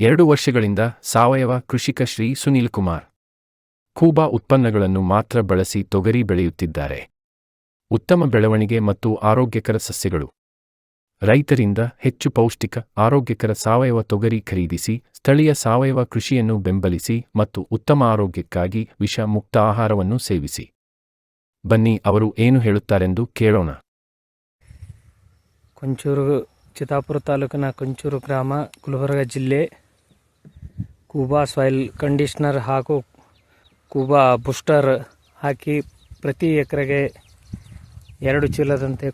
ಎರಡು ವರ್ಷಗಳಿಂದ ಸಾವಯವ ಕೃಷಿಕ ಶ್ರೀ ಸುನೀಲ್ ಕುಮಾರ್. ಕೂಬಾ ಉತ್ಪನ್ನಗಳನ್ನು ಮಾತ್ರ ಬಳಸಿ ತೊಗರಿ ಬೆಳೆಯುತ್ತಿದ್ದಾರೆ. ಉತ್ತಮ ಬೆಳವಣಿಗೆ ಮತ್ತು ಆರೋಗ್ಯಕರ ಸಸ್ಯಗಳು. ರೈತರಿಂದ ಹೆಚ್ಚು ಪೌಷ್ಟಿಕ, ಆರೋಗ್ಯಕರ ಸಾವಯವ ತೊಗರಿ ಖರೀದಿಸಿ, ಸ್ಥಳೀಯ ಸಾವಯವ ಕೃಷಿಯನ್ನು ಬೆಂಬಲಿಸಿ ಮತ್ತು ಉತ್ತಮ ಆರೋಗ್ಯಕ್ಕಾಗಿ ವಿಷ ಮುಕ್ತ ಆಹಾರವನ್ನು ಸೇವಿಸಿ. ಬನ್ನಿ, ಅವರು ಏನು ಹೇಳುತ್ತಾರೆಂದು ಕೇಳೋಣ. ಕೊಂಚೂರು ಚಿತ್ತಾಪುರ ತಾಲೂಕಿನ ಕೊಂಚೂರು ಗ್ರಾಮ ಗುಲ್ಬರ್ಗ ಜಿಲ್ಲೆ ಕೂಬಾ ಸಾಯಿಲ್ ಕಂಡೀಷ್ನರ್ ಹಾಗೂ ಕೂಬಾ ಬೂಸ್ಟರ್ ಹಾಕಿ ಪ್ರತಿ ಎಕರೆಗೆ ಎರಡು ಚೀಲದಂತೆ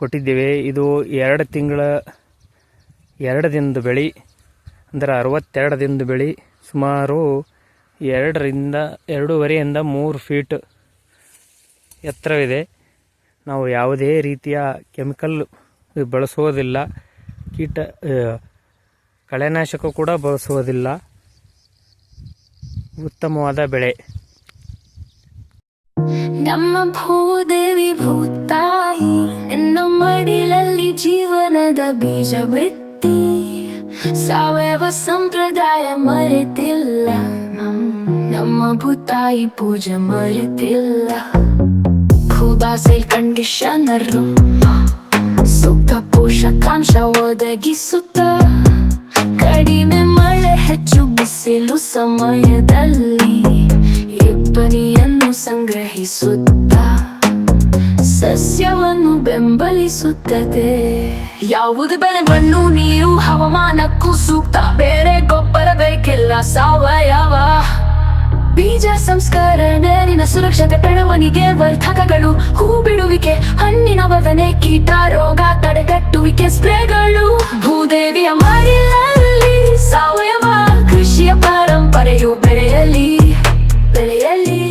ಕೊಟ್ಟಿದ್ದೇವೆ. ಇದು ಎರಡು ತಿಂಗಳ, ಎರಡು ದಿನದ ಬೆಳೆ, ಅಂದರೆ ಅರವತ್ತೆರಡು ದಿನದ ಬೆಳೆ, ಸುಮಾರು ಎರಡರಿಂದ, ಎರಡೂವರೆಯಿಂದ ಮೂರು ಫೀಟ್ ಎತ್ತರವಿದೆ. ನಾವು ಯಾವುದೇ ರೀತಿಯ ಕೆಮಿಕಲ್ ಬಳಸುವುದಿಲ್ಲ ಕೀಟ ಕಳೆನಾಶಕ ಕೂಡ ಬಳಸುವುದಿಲ್ಲ ಉತ್ತಮವಾದ ಬೆಳೆ. ನಮ್ಮ ಭೂದೇವಿ ಭೂತಾಯಿ ಮಡಿಲಲ್ಲಿ ಜೀವನದ ಬೀಜ ಬಿತ್ತಿ, ಸಾವಯವ ಸಂಪ್ರದಾಯ ಮರೆತಿಲ್ಲ. ನಮ್ಮ ಭೂತಾಯಿ ಪೂಜೆ ಮರೆತಿಲ್ಲ. ಭೂದಾಸೆ ಕಂಡೀಷನರ್, ಸೂಕ್ತ ಪೋಷಕಾಂಶ ಒದಗಿಸುತ್ತ, ಕಡಿಮೆ ಮಳೆ ಹೆಚ್ಚು ಸಮಯದಲ್ಲಿ ಇಬ್ಬನಿಯನ್ನು ಸಂಗ್ರಹಿಸುತ್ತ ಸಸ್ಯವನ್ನು ಬೆಂಬಲಿಸುತ್ತದೆ. ಯಾವುದು ಬೆಲೆ, ಮಣ್ಣು, ನೀರು ಹವಾಮಾನಕ್ಕೂ ಸೂಕ್ತ ಬೇರೆ ಗೊಬ್ಬರ, ಬೇಕೆಲ್ಲ ಸಾವಯವ. ಬೀಜ ಸಂಸ್ಕರಣೆ, ನಿನ್ನ ಸುರಕ್ಷತೆ, ಬೆಳವಣಿಗೆ, ವರ್ಧಕಗಳು, ಹೂ ಬಿಡುವಿಕೆ, ಹಣ್ಣಿನ ವದನೆ, ಕೀಟ, ರೋಗ, ತಡೆಗಟ್ಟುವಿಕೆ, ಸ್ಪ್ರೇಗಳು, ಭೂದೇವಿಯ ಮಡಿಲಲ್ಲಿ ಸಾವಯವ ಕೃಷಿಯ ಪರಂಪರೆಯು ಬೆಳೆಯಲಿ ಬೆಳೆಯಲಿ